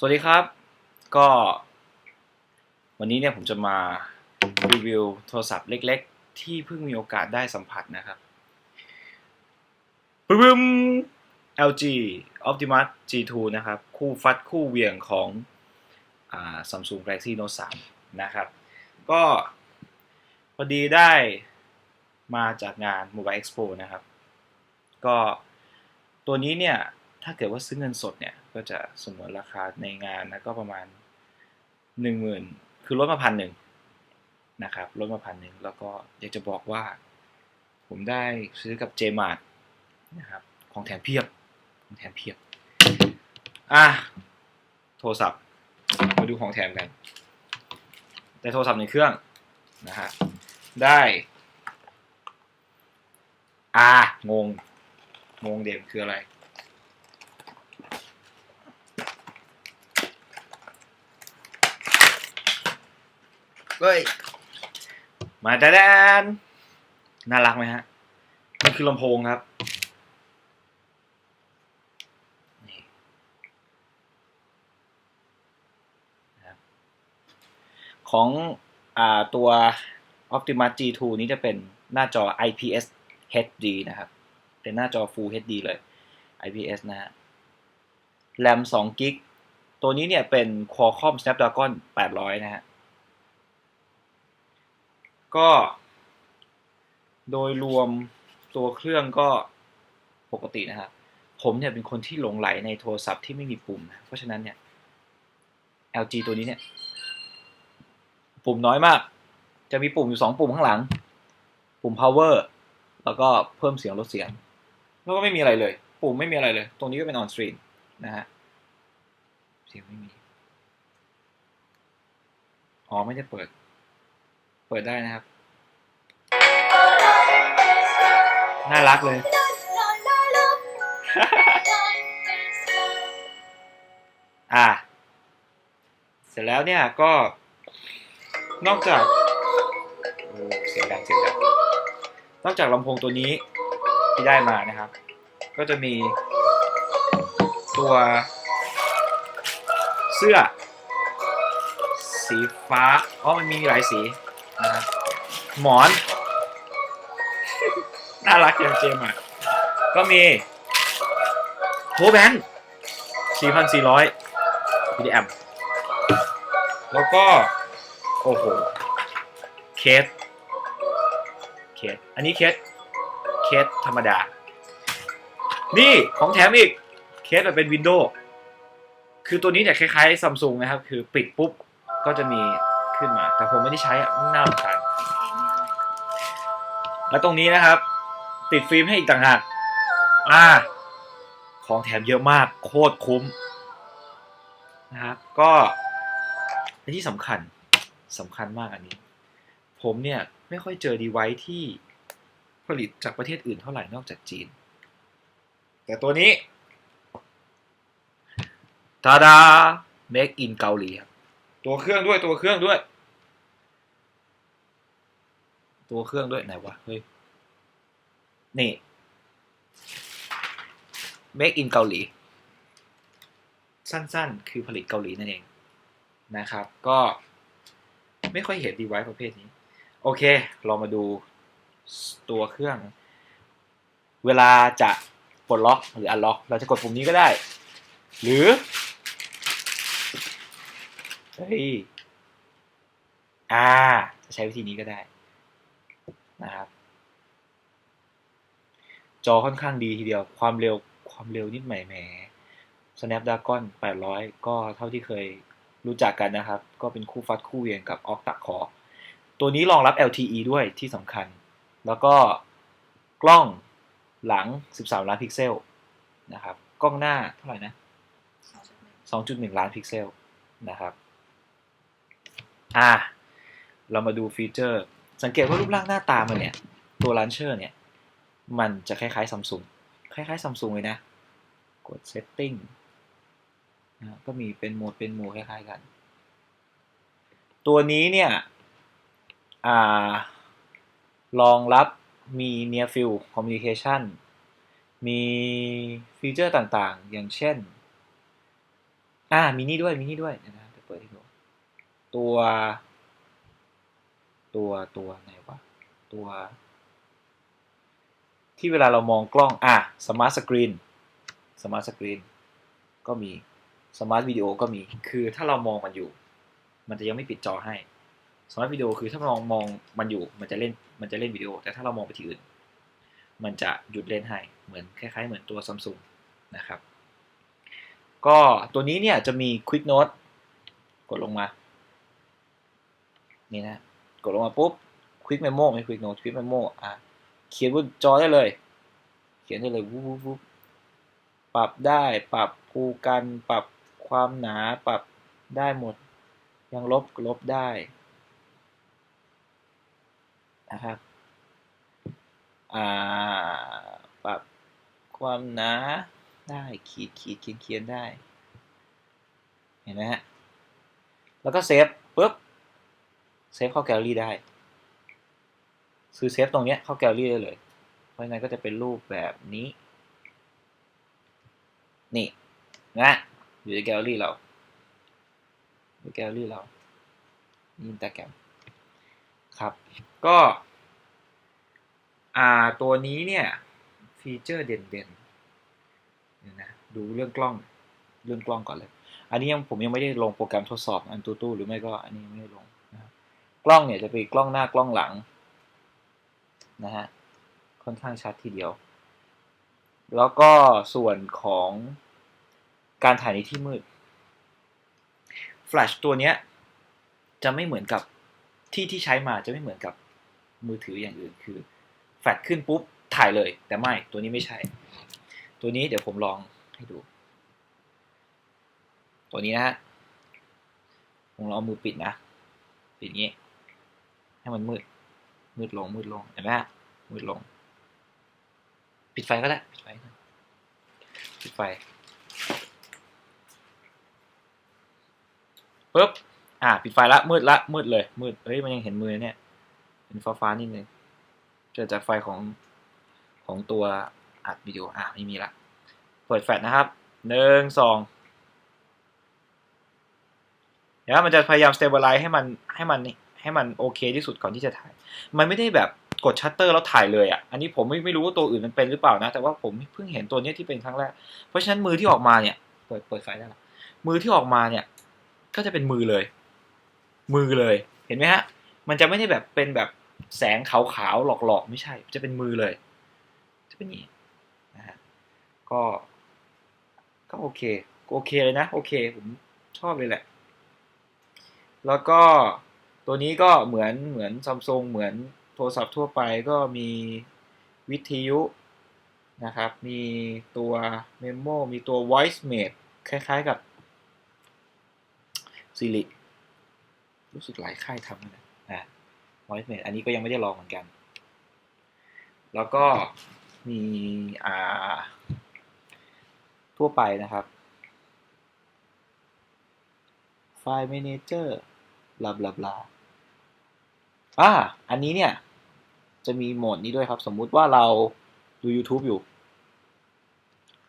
สวัสดีครับ ก็ วันนี้เนี่ยผมจะมารีวิวโทรศัพท์เล็กๆ ที่เพิ่งมีโอกาสได้สัมผัสนะครับปึ้ม LG Optimus G2 นะครับ คู่ฟัดคู่เหวี่ยงของอ Samsung Galaxy Note 3 นะครับ ก็พอดีได้มาจากงาน Mobile Expo นะครับ ก็ตัวนี้เนี่ย ถ้าเกิดว่าซื้อเงินสดเนี่ย ก็จะสมมติราคาในงานนะก็ประมาณหนึ่งหมื่นคือลดมาพันหนึ่งนะครับลดมาพันหนึ่งแล้วก็อยากจะบอกว่า ผมได้ซื้อกับเจมาร์ทนะครับ ของแถมเพียบ ของแถมเพียบ อะ โทรศัพท์ มาดูของแถมกันแต่โทรศัพท์ในเครื่องนะฮะได้ อ่างง งงเดมคืออะไร เฮ้ย มาดาดานน่ารักไหมฮะ มันคือลำโพงครับ ของอตัว Optimus G2 นี้จะเป็นหน้าจอ IPS HD นะครับ เป็นหน้าจอ Full HD เลย IPS นะฮะ RAM 2 g b ตัวนี้เนี่ยเป็น Qualcomm Snapdragon 800 นะฮะ ก็ โดยรวมตัวเครื่องก็ปกตินะครับ ผมเนี่ยเป็นคนที่หลงไหลในโทรศัพท์ที่ไม่มีปุ่มนะ เพราะฉะนั้นเนี่ย LG ตัวนี้เนี่ย ปุ่มน้อยมาก จะมีปุ่มอยู่สองปุ่มข้างหลัง ปุ่ม power แล้วก็เพิ่มเสียงลดเสียง แล้วก็ไม่มีอะไรเลย ปุ่มไม่มีอะไรเลย ตรงนี้ก็เป็น on screen นะฮะ เสียงไม่มี อ๋อ ไม่ได้เปิด เปิดได้นะครับ น่ารักเลย อะ เสร็จแล้วเนี่ยก็ นอกจากโอ้เสียงดังเสียงดังนอกจากลำโพงตัวนี้ที่ได้มานะครับ ก็จะมีตัวเสื้อ สีฟ้า อ๋อ มันมีหลายสีนะครับ หมอน น่ารักอย่างเจมส์อะ ก็มีโทแบงค์4,400 PDM แล้วก็ โอ้โห เคส เคส อันนี้เคส เคสธรรมดา นี่ของแถมอีก เคสแบบเป็นวินโดว์ คือตัวนี้เนี่ยคล้ายๆซัมซุงนะครับ คือปิดปุ๊บ ก็จะมี ขึ้นมา แต่ผมไม่ได้ใช้อะน่ารำคาญแล้วตรงนี้นะครับ ติดฟิล์มให้อีกต่างหากอ่า ของแถมเยอะมาก โคตรคุ้มนะครับก็ที่สำคัญสำคัญมากอันนี้ ผมเนี่ยไม่ค่อยเจอดีไวซ์ที่ผลิตจากประเทศอื่นเท่าไหร่นอกจากจีน แต่ตัวนี้ตาดา make in เกาหลีครับ ตัวเครื่องด้วยตัวเครื่องด้วย ตัวเครื่องด้วยไหนวะเฮ้ยนี่ make in เกาหลี สั้นๆ คือผลิตเกาหลีนั่นเองนะครับ ก็ไม่ค่อยเห็นดีไวซ์ประเภทนี้ โอเค เรามาดูตัวเครื่อง เวลาจะปลดล็อกหรืออันล็อก เราจะกดปุ่มนี้ก็ได้ หรือ เฮ้ยอ่า จะใช้วิธีนี้ก็ได้นะครับ จอค่อนข้างดีทีเดียว ความเร็วความเร็วนิดใหม่แหม Snapdragon 800 ก็เท่าที่เคยรู้จักกันนะครับ ก็เป็นคู่ฟัดคู่เวียงกับ Octa Core ตัวนี้รองรับ LTE ด้วยที่สำคัญ แล้วก็กล้องหลัง 13 ล้านพิกเซลนะครับ กล้องหน้าเท่าไหร่นะ 2.1 ล้านพิกเซลนะครับ อะเรามาดูฟีเจอร์ สังเกตว่ารูปร่างหน้าตามันเนี่ย ตัวลันเชอร์เนี่ย มันจะคล้ายๆซัมซุงคล้ายๆซัมซุงเลยนะ กด setting นะก็มีเป็นโหมดเป็นโหมดคล้ายๆกัน ตัวนี้เนี่ยอ่ารองรับมี Near Field Communication มีฟีเจอร์ต่างๆ อย่างเช่น อ่า มีนี่ด้วย มีนี่ด้วยนะ ตัว ตัวตัวไหนวะตัว ที่เวลาเรามองกล้อง อะสมาร์ทสกรีนสมาร์ทสกรีนก็มีสมาร์ทวิดีโอก็มี คือถ้าเรามองมันอยู่ มันจะยังไม่ปิดจอให้สมาร์ทวิดีโอคือถ้ามองมองมันอยู่ มันจะเล่น มันจะเล่นวิดีโอ แต่ถ้าเรามองไปที่อื่น มันจะหยุดเล่นให้ เหมือนคล้ายๆ เหมือนตัวซัมซุงนะครับ ก็ตัวนี้เนี่ยจะมี Quick Note กดลงมา นี่นะ กดลงมาปุ๊บ Quick Memo ไม่ Quick Note Quick Memo อะเขียนบนจอได้เลย เขียนได้เลยวูบวูบวูบปรับได้ ปรับภูกัน ปรับความหนา ปรับได้หมด ยังลบลบได้นะครับ อ่า ปรับความหนา ได้ขีดขีดเขียนเขียนได้ เห็นไหมฮะ แล้วก็เซฟปุ๊บ เซฟเข้าแกลเลอรี่ได้ ซื้อเซฟตรงเนี้ยเข้าแกลเลอรี่ได้เลย เพราะฉะนั้นก็จะเป็นรูปแบบนี้ นี่นะอยู่ในแกลเลอรี่เราอยู่แกลเลอรี่เรานี่อินสตาแกรมครับ ก็ อ่าตัวนี้เนี่ย ฟีเจอร์เด่นๆเดี๋ยนะดูเรื่องกล้องเรื่องกล้องก่อนเลย อันนี้ยังผมยังไม่ได้ลงโปรแกรมทดสอบอันตูตู้หรือไม่ก็อันนี้ยังไม่ได้ลง ล้องเนี่ยจะเป็นกล้องหน้ากล้องหลังนะฮะค่อนข้างชัดทีเดียว แล้วก็ส่วนของการถ่ายในที่มืดแฟลชตัวเนี้ยจะไม่เหมือนกับที่ที่ใช้มาจะไม่เหมือนกับมือถืออย่างอื่นคือแฟลชขึ้นปุ๊บถ่ายเลย แต่ไม่ตัวนี้ไม่ใช่ ตัวนี้เดี๋ยวผมลองให้ดู ตัวนี้นะฮะผมลองมือปิดนะปิดงี้ ให้มันมืด มืดลง มืดลง เห็นไหมฮะ มืดลง ปิดไฟก็ได้ ปิดไฟปิดไฟปุ๊บ อ่า ปิดไฟละ มืดละ มืดเลย มืด เฮ้ย มันยังเห็นมือเนี่ยเห็นฟ้าฟ้านิดนึง เกิดจากไฟของของตัวอัดวิดีโอ อ่าไม่มีละ เปิดแฟลชนะครับ หนึ่งสองเดี๋ยวมันจะพยายาม stabilize ให้มันให้มันนี่ ให้มันโอเคที่สุดก่อนที่จะถ่าย มันไม่ได้แบบกดชัตเตอร์แล้วถ่ายเลยอะ อันนี้ผมไม่ไม่รู้ว่าตัวอื่นมันเป็นหรือเปล่านะ แต่ว่าผมเพิ่งเห็นตัวนี้ที่เป็นครั้งแรก เพราะฉะนั้นมือที่ออกมาเนี่ย เปิดเปิดไฟได้ละมือที่ออกมาเนี่ย ก็จะเป็นมือเลย มือเลย เห็นไหมฮะ มันจะไม่ได้แบบเป็นแบบแสงขาวๆหลอกๆ ไม่ใช่ จะเป็นมือเลย จะเป็นอย่างนี้นะฮะ ก็ ก็โอเค โอเคเลยนะ โอเค ผมชอบเลยแหละ แล้วก็ ตัวนี้ก็เหมือนเหมือนซัมซุงเหมือนโทรศัพท์ทั่วไปก็มีวิทยุนะครับ มีตัวเมมโมมีตัว voice mate คล้ายๆกับ Siri รู้สึกหลายค่ายทำนะนะ voice mate อันนี้ก็ยังไม่ได้ลองเหมือนกัน แล้วก็มีอ่าทั่วไปนะครับ ไฟล์ manager บลาบลาบลา อ่า อันนี้เนี่ย จะมีโหมดนี้ด้วยครับ สมมุติว่าเราดู YouTube อยู่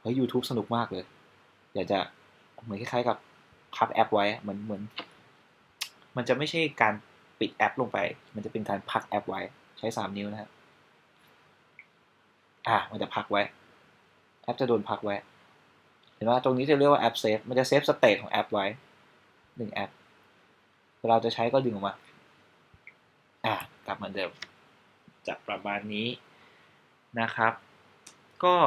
เฮ้ย YouTube สนุกมากเลย อยากจะเหมือนคล้ายๆกับพักแอปไว้เหมือนเหมือน มันจะไม่ใช่การปิดแอปลงไป มันจะเป็นการพักแอปไว้ ใช้สามนิ้วนะฮะอ่ามันจะพักไว้ แอปจะโดนพักไว้ เห็นว่าตรงนี้จะเรียกว่าแอปเซฟ มันจะเซฟสเตทของแอปไว้หนึ่งแอปเวลาจะใช้ก็ดึงออกมา อะกลับมาเดิมจะประมาณนี้นะครับ ก็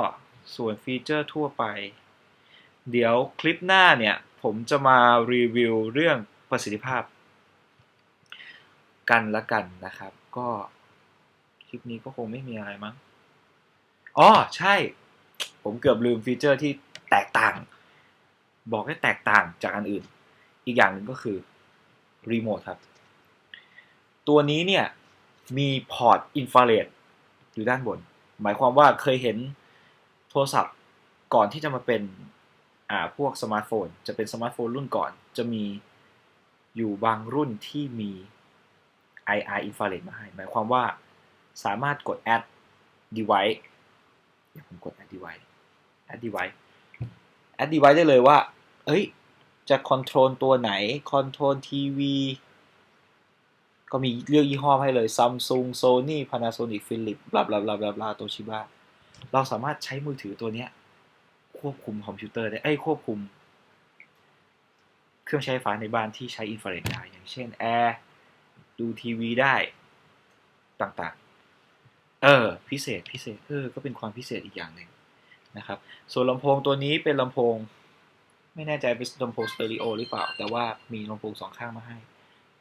ส่วนฟีเจอร์ทั่วไป เดี๋ยวคลิปหน้าเนี่ย ผมจะมารีวิวเรื่องประสิทธิภาพ กันละกันนะครับ ก็คลิปนี้ก็คงไม่มีอะไรมั้งอ๋อใช่ ผมเกือบลืมฟีเจอร์ที่แตกต่าง บอกให้แตกต่างจากอันอื่น อีกอย่างหนึ่งก็คือรีโมทครับ ตัวนี้เนี่ยมีพอร์ตอินฟราเรดอยู่ด้านบน หมายความว่าเคยเห็นโทรศัพท์ก่อนที่จะมาเป็นอ่าพวกสมาร์ทโฟน จะเป็นสมาร์ทโฟนรุ่นก่อน จะมีอยู่บางรุ่นที่มี IR infrared มาให้ หมายความว่าสามารถกด add device เดี๋ยวผมกด add device add device add device ได้เลยว่า เอ้ย จะจะคอนโทรลตัวไหนคอนโทรลทีวี ก็มีเลือกยี่ห้อให้เลย Samsung Sony Panasonic Philips บลาบลาบลาบลาบลาโตชิบะเราสามารถใช้มือถือตัวเนี้ย ควบคุมคอมพิวเตอร์ได้ไอ้ยควบคุม เครื่องใช้ไฟฟ้าในบ้านที่ใช้อินฟราเรดได้ อย่างเช่นแอร์ดูทีวีได้ต่างๆ เออ พิเศษพิเศษเออก็เป็นความพิเศษอีกอย่างหนึ่งนะครับ ส่วนลำโพงตัวนี้เป็นลำโพง ไม่แน่ใจเป็นลำโพงสเตอริโอหรือเปล่า แต่ว่ามีลำโพงสองข้างมาให้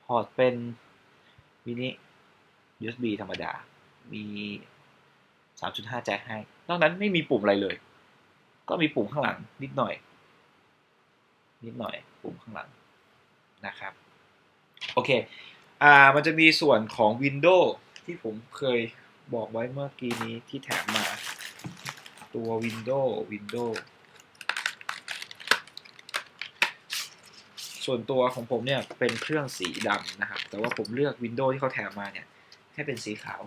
พอร์ตเป็น มินิ USB ธรรมดา มี 3.5 แจ็คให้ นอกนั้นไม่มีปุ่มอะไรเลย ก็มีปุ่มข้างหลังนิดหน่อย นิดหน่อย ปุ่มข้างหลังนะครับ โอเค อ่า มันจะมีส่วนของ Windows ที่ผมเคยบอกไว้เมื่อกี้นี้ที่แถมมา ตัว Windows Windows ส่วนตัวของผมเนี่ยเป็นเครื่องสีดำนะครับ แต่ว่าผมเลือก Windows ที่เขาแถมมาเนี่ย ให้เป็นสีขาว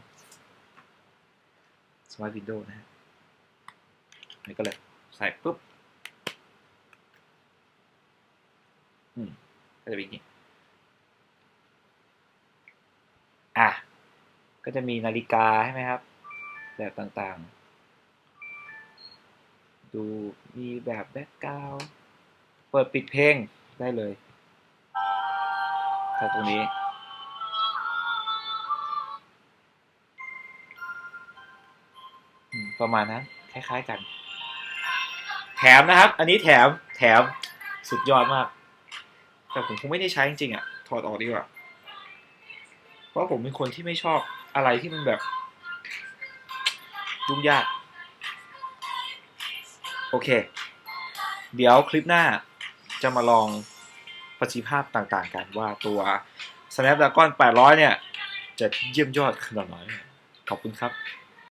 Smart Windows นะฮะนี่ก็เลยใส่ปุ๊บ อืมก็จะเป็นอย่างนี้ อะ ก็จะมีนาฬิกาใช่ไหมครับ แบบต่างๆ ดูมีแบบแบ็กกราวเปิดปิดเพลงได้เลย ถ้าตรงนี้ ประมาณนั้นคล้ายๆกัน แถมนะครับ อันนี้แถมแถมสุดยอดมาก แต่ผมคงไม่ได้ใช้จริงๆอะ ถอดออกดีกว่า เพราะผมเป็นคนที่ไม่ชอบอะไรที่มันแบบยุ่งยาก โอเค เดี๋ยวคลิปหน้าจะมาลอง ประสิทธิภาพต่างๆ กันว่าตัว Snapdragon 800 เนี่ย จะเยี่ยมยอดขนาดไหนขอบคุณครับ